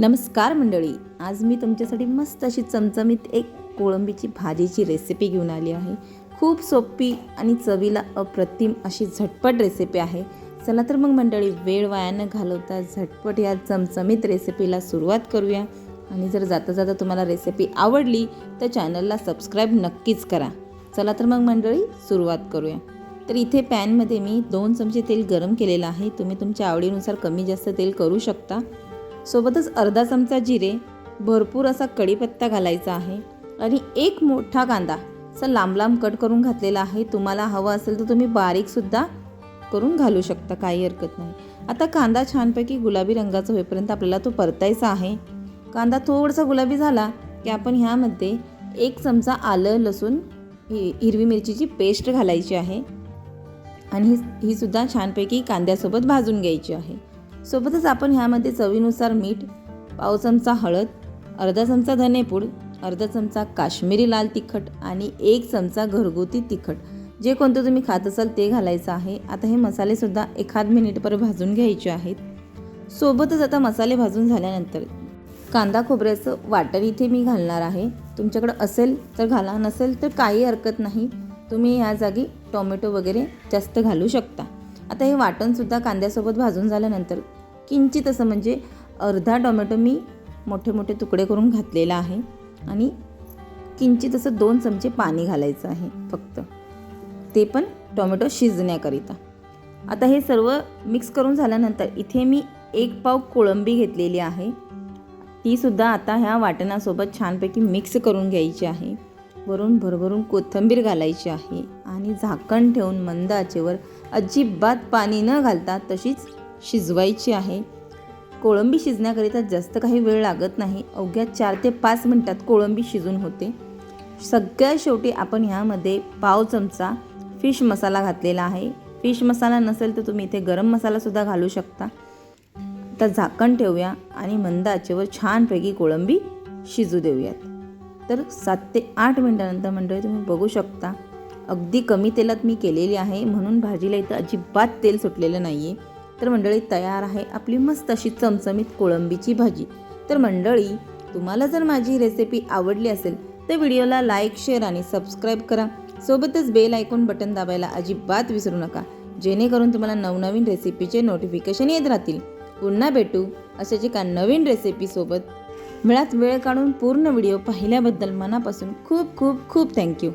नमस्कार मंडळी. आज मी तुमच्यासाठी मस्त अशी चमचमीत एक कोळंबीची भाजीची रेसिपी घेऊन आली आहे. खूप सोपी आणि चवीला अप्रतिम अशी झटपट रेसिपी आहे. चला तर मग मंडळी वेळ वायानं घालवता झटपट या चमचमीत रेसिपीला सुरुवात करूया. आणि जर जाता जाता तुम्हाला रेसिपी आवडली तर चॅनलला सबस्क्राईब नक्कीच करा. चला तर मग मंडळी सुरुवात करूया. तर इथे पॅनमध्ये मी दोन चमचे तेल गरम केलेलं आहे. तुम्ही तुमच्या आवडीनुसार कमी जास्त तेल करू शकता. सोबतच अर्धा चमचा जिरे भरपूर असा कढीपत्ता घालायचा आहे आणि एक मोठा कांदा असा लांब लांब कट करून घातलेला आहे. तुम्हाला हवं असेल तर तुम्ही बारीकसुद्धा करून घालू शकता काही हरकत नाही. आता कांदा छानपैकी गुलाबी रंगाचा होईपर्यंत आपल्याला तो परतायचा आहे. कांदा थोडासा गुलाबी झाला की आपण ह्यामध्ये एक चमचा आलं लसूण हि हिरवी मिरचीची पेस्ट घालायची आहे. आणि ही ही सुद्धा छानपैकी कांद्यासोबत भाजून घ्यायची आहे. सोबतच आपण ह्यामध्ये चवीनुसार मीठ पाव चमचा हळद अर्धा चमचा धनेपूड अर्धा चमचा काश्मीरी लाल तिखट आणि एक चमचा घरगुती तिखट. जे कोणतं तुम्ही खात असाल ते घालायचं आहे. आता हे मसालेसुद्धा एखाद मिनिटभर भाजून घ्यायचे आहेत. सोबतच आता मसाले भाजून झाल्यानंतर कांदा खोबऱ्याचं वाटण इथे मी घालणार आहे. तुमच्याकडं असेल तर घाला नसेल तर काही हरकत नाही. तुम्ही या जागी टोमॅटो वगैरे जास्त घालू शकता. आता हे वाटणसुद्धा कांद्यासोबत भाजून झाल्यानंतर किंचित असं म्हणजे अर्धा टोमॅटो मी मोठे मोठे तुकडे करून घातलेला आहे. आणि किंचित असं दोन चमचे पाणी घालायचं आहे फक्त. ते पण टोमॅटो शिजण्याकरिता. आता हे सर्व मिक्स करून झाल्यानंतर इथे मी एक पाव कोळंबी घेतलेली आहे. तीसुद्धा आता ह्या वाटणासोबत छानपैकी मिक्स करून घ्यायची आहे. वरून भरभरून कोथिंबीर घालायची आहे. आणि झाकण ठेवून मंद आचेवर अजिबात पाणी न घालता तशीच शिजवायची आहे. कोळंबी शिजण्याकरिता जास्त काही वेळ लागत नाही. अवघ्या चार ते पाच मिनटात कोळंबी शिजून होते. सगळ्यात शेवटी आपण ह्यामध्ये पाव चमचा फिश मसाला घातलेला आहे. फिश मसाला नसेल तर तुम्ही इथे गरम मसालासुद्धा घालू शकता. आता झाकण ठेवूया आणि मंद आचेवर छानपैकी कोळंबी शिजू देऊयात. तर सात ते आठ मिनटानंतर मंडळी तुम्ही बघू शकता. अगदी कमी तेलात मी केलेली आहे. म्हणून भाजीला इथं अजिबात तेल सुटलेलं नाही आहे तर मंडळी तयार आहे आपली मस्त अशी चमचमीत कोळंबीची भाजी. तर मंडळी तुम्हाला जर माझी रेसिपी आवडली असेल तर व्हिडिओला लाईक शेअर आणि सबस्क्राईब करा. सोबतच बेल ऐकून बटन दाबायला अजिबात विसरू नका जेणेकरून तुम्हाला नवनवीन रेसिपीचे नोटिफिकेशन येत राहतील. पुन्हा भेटू अशाच एका नवीन रेसिपीसोबत मिळात वेळ काढून पूर्ण व्हिडिओ पाहिल्याबद्दल मनापासून खूप खूप खूप थँक्यू